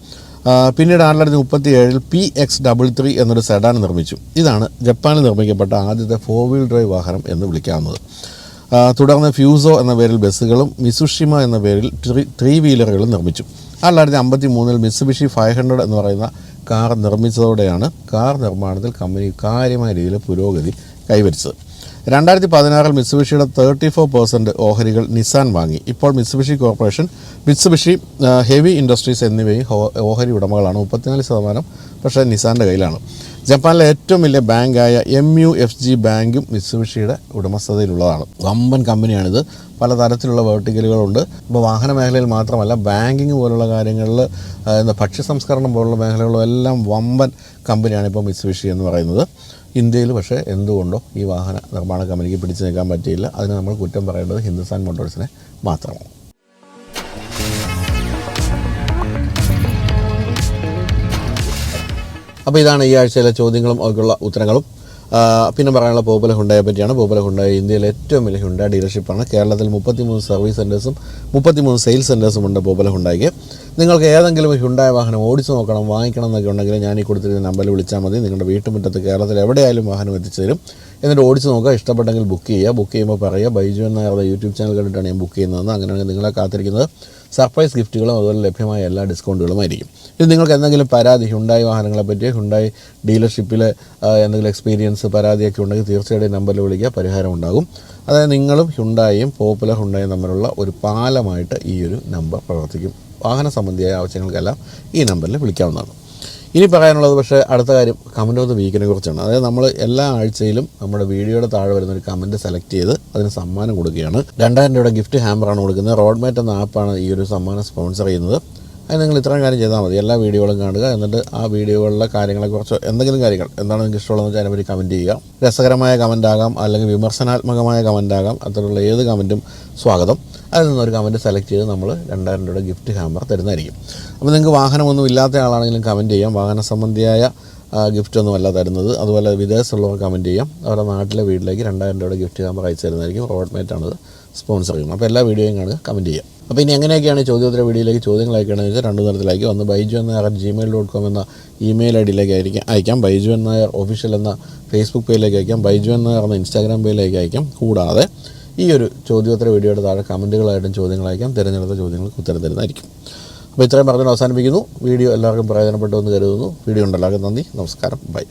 പിന്നീട് ആയിരത്തി തൊള്ളായിരത്തി മുപ്പത്തി ഏഴിൽ പി എക്സ് ഡബിൾ ത്രീ എന്നൊരു സെഡാൻ നിർമ്മിച്ചു. ഇതാണ് ജപ്പാനിൽ നിർമ്മിക്കപ്പെട്ട ആദ്യത്തെ ഫോർ വീൽ ഡ്രൈവ് വാഹനം എന്ന് വിളിക്കാവുന്നത്. തുടർന്ന് ഫ്യൂസോ എന്ന പേരിൽ ബസ്സുകളും മിസുഷിമ എന്ന പേരിൽ ത്രീ വീലറുകളും നിർമ്മിച്ചു. ആയിരത്തി തൊള്ളായിരത്തി അമ്പത്തി മൂന്നിൽ മിസുബിഷി ഫൈവ് ഹൺഡ്രഡ് എന്ന് പറയുന്ന കാർ നിർമ്മിച്ചതോടെയാണ് കാർ നിർമ്മാണത്തിൽ കമ്പനി കാര്യമായ രീതിയിൽ പുരോഗതി കൈവരിച്ചത്. രണ്ടായിരത്തി പതിനാറിൽ മിസുബിഷിയുടെ തേർട്ടി ഫോർ പെർസെന്റ് ഓഹരികൾ നിസാൻ വാങ്ങി. ഇപ്പോൾ Mitsubishi Corporation Mitsubishi Heavy Industries എന്നിവയും ഓഹരി ഉടമകളാണ്. മുപ്പത്തിനാല് ശതമാനം പക്ഷേ നിസാന്റെ കയ്യിലാണ്. ജപ്പാനിലെ ഏറ്റവും വലിയ ബാങ്കായ എം യു എഫ് ജി ബാങ്കും മിത്സുബിഷിയുടെ ഉടമസ്ഥതയിലുള്ളതാണ്. വമ്പൻ കമ്പനിയാണിത്. പലതരത്തിലുള്ള വേർട്ടിക്കലുകളുണ്ട്. ഇപ്പോൾ വാഹന മേഖലയിൽ മാത്രമല്ല ബാങ്കിങ് പോലുള്ള കാര്യങ്ങളിൽ എന്താ ഭക്ഷ്യ സംസ്കരണം പോലുള്ള മേഖലകളും എല്ലാം വമ്പൻ കമ്പനിയാണ് ഇപ്പോൾ മിത്സുബിഷി എന്ന് പറയുന്നത്. ഇന്ത്യയിൽ പക്ഷേ എന്തുകൊണ്ടോ ഈ വാഹന നിർമ്മാണ കമ്പനിക്ക് പിടിച്ചു നിൽക്കാൻ പറ്റിയില്ല. അതിന് നമ്മൾ കുറ്റം പറയേണ്ടത് ഹിന്ദുസ്ഥാൻ മോട്ടോഴ്സിനെ മാത്രമാണ്. അപ്പോൾ ഇതാണ് ഈ ആഴ്ചയിലെ ചോദ്യങ്ങളും അവർക്കുള്ള ഉത്തരങ്ങളും. പിന്നെ പറയാനുള്ള പോപ്പുലർ ഹുണ്ടായെ പറ്റിയാണ്. പോപ്പുലർ ഹുണ്ടായി ഇന്ത്യയിലെ ഏറ്റവും വലിയ ഹുണ്ടായ ഡീലർഷിപ്പാണ്. കേരളത്തിൽ മുപ്പത്തിമൂന്ന് സർവീസ് സെന്റേഴ്സും മുപ്പത്തിമൂന്ന് സെയിൽസ് സെന്റേഴ്സും ഉണ്ട് പോപ്പുലർ ഹുണ്ടായിക്ക്. നിങ്ങൾക്ക് ഏതെങ്കിലും ഹുണ്ടായ വാഹനം ഓടിച്ചു നോക്കണം വാങ്ങിക്കണം എന്നൊക്കെ ഉണ്ടെങ്കിൽ ഞാൻ ഈ കൊടുത്തിരുന്ന നമ്പറിൽ വിളിച്ചാൽ മതി. നിങ്ങളുടെ വീട്ടുമുറ്റത്ത് കേരളത്തിൽ എവിടെയായാലും വാഹനം എത്തിച്ചു തരും. എന്നിട്ട് ഓടിച്ചു നോക്കുക ഇഷ്ടപ്പെട്ടെങ്കിൽ ബുക്ക് ചെയ്യുക ബുക്ക് ചെയ്യുമ്പോൾ പറയുക. ബൈജു എന്ന യൂട്യൂബ് ചാനൽ കണ്ടിട്ടാണ് ഞാൻ ബുക്ക് ചെയ്യുന്നത്. അങ്ങനെയാണെങ്കിൽ നിങ്ങളെ കാത്തിരിക്കുന്നത്. സർപ്രൈസ് ഗിഫ്റ്റുകളും അതുപോലെ ലഭ്യമായ എല്ലാ ഡിസ്കൗണ്ടുകളുമായിരിക്കും ഇത് നിങ്ങൾക്ക് എന്തെങ്കിലും പരാതി ഹുണ്ടായി വാഹനങ്ങളെ പറ്റി ഹുണ്ടായി ഡീലർഷിപ്പിൽ എന്തെങ്കിലും എക്സ്പീരിയൻസ് പരാതിയൊക്കെ ഉണ്ടെങ്കിൽ തീർച്ചയായിട്ടും നമ്പറിൽ വിളിക്കുക. പരിഹാരം ഉണ്ടാകും. അതായത് നിങ്ങളും ഹുണ്ടായും പോപ്പുലർ ഹുണ്ടായും തമ്മിലുള്ള ഒരു പാലമായിട്ട് ഈ ഒരു നമ്പർ പ്രവർത്തിക്കും. വാഹന സംബന്ധിയായ ആവശ്യങ്ങൾക്കെല്ലാം ഈ നമ്പറിൽ വിളിക്കാവുന്നതാണ്. ഇനി പറയാനുള്ളത് പക്ഷേ അടുത്ത കാര്യം കമന്റ് ഓഫ് ദ വീക്കിനെ കുറിച്ചാണ്. അതായത് നമ്മൾ എല്ലാ ആഴ്ചയിലും നമ്മുടെ വീഡിയോയുടെ താഴെ വരുന്ന ഒരു കമന്റ് സെലക്ട് ചെയ്ത് അതിന് സമ്മാനം കൊടുക്കുകയാണ്. രണ്ടായിരം രൂപയുടെ ഗിഫ്റ്റ് ഹാമ്പറാണ് കൊടുക്കുന്നത്. റോഡ്മേറ്റ് എന്ന ആപ്പാണ് ഈ ഒരു സമ്മാനം സ്പോൺസർ ചെയ്യുന്നത്. അത് നിങ്ങൾ ഇത്രയും കാര്യം ചെയ്താൽ മതി. എല്ലാ വീഡിയോകളും കാണുക. എന്നിട്ട് ആ വീഡിയോകളിലെ കാര്യങ്ങളെക്കുറിച്ച് എന്തെങ്കിലും കാര്യങ്ങൾ എന്താണ് നിങ്ങൾക്ക് ഇഷ്ടമുള്ളതെന്ന് വെച്ചാൽ അതിനെപ്പറ്റി കമന്റ് ചെയ്യുക. രസകരമായ കമന്റ് ആകാം അല്ലെങ്കിൽ വിമർശനാത്മകമായ കമന്റ് ആകാം. അത്തരത്തിലുള്ള ഏത് കമന്റും സ്വാഗതം. അതിൽ നിന്നൊരു കമന്റ് സെലക്ട് ചെയ്ത് നമ്മൾ രണ്ടായിരം രൂപയുടെ ഗിഫ്റ്റ് ഹാമ്പർ തരുന്നതായിരിക്കും. അപ്പോൾ നിങ്ങൾക്ക് വാഹനമൊന്നും ഇല്ലാത്ത ആളാണെങ്കിലും കമന്റ് ചെയ്യാം. വാഹന സംബന്ധിയായ ഗിഫ്റ്റ് ഒന്നും അല്ല തരുന്നത്. അതുപോലെ വിദേശത്തുള്ളവർ കമന്റ് ചെയ്യാം. അവരുടെ നാട്ടിലെ വീട്ടിലേക്ക് രണ്ടായിരം രൂപയുടെ ഗിഫ്റ്റ് ഹാമ്പർ അയച്ചു തരുന്നതായിരിക്കും. റോഡ്മേറ്റ് ആണത്. സ്പോൺസർ ചെയ്യുന്നത് അപ്പോൾ എല്ലാ വീഡിയോയും കാണുക കമന്റ് ചെയ്യാം അപ്പോൾ ഇനി എങ്ങനെയൊക്കെയാണ് ചോദ്യോത്തര വീഡിയോയിലേക്ക് ചോദ്യങ്ങൾ വെച്ചാൽ രണ്ട് തരത്തിലേക്ക് ഒന്ന് ബൈജു എന്ന നായർ ജിമെയിൽ ഡോട്ട് കോം എന്ന ഇമെയിൽ ഐ ഡിയിലേക്ക് അയക്കാം. അയക്കാം ബൈജു എന്ന നായർ ഒഫീഷ്യൽ എന്ന ഫേസ്ബുക്ക് പേജിലേക്ക് അയക്കാം. ബൈജു എന്ന നായർ എന്ന ഇൻസ്റ്റാഗ്രാം പേജിലേക്ക് അയക്കാം. കൂടാതെ ഈ ഒരു ചോദ്യോത്തര വീഡിയോയുടെ താഴെ കമന്റുകളായിട്ടും ചോദ്യങ്ങൾ അയക്കാം. തിരഞ്ഞെടുത്ത ചോദ്യങ്ങൾക്ക് ഉത്തരം തരുന്നതായിരിക്കും. അപ്പോൾ ഇത്രയും പറഞ്ഞുകൊണ്ട് അവസാനിപ്പിക്കുന്നു. വീഡിയോ എല്ലാവർക്കും പ്രയോജനപ്പെട്ടു എന്ന് കരുതുന്നു. വീഡിയോ ഉണ്ടല്ലാതെ നന്ദി. നമസ്കാരം. ബൈ.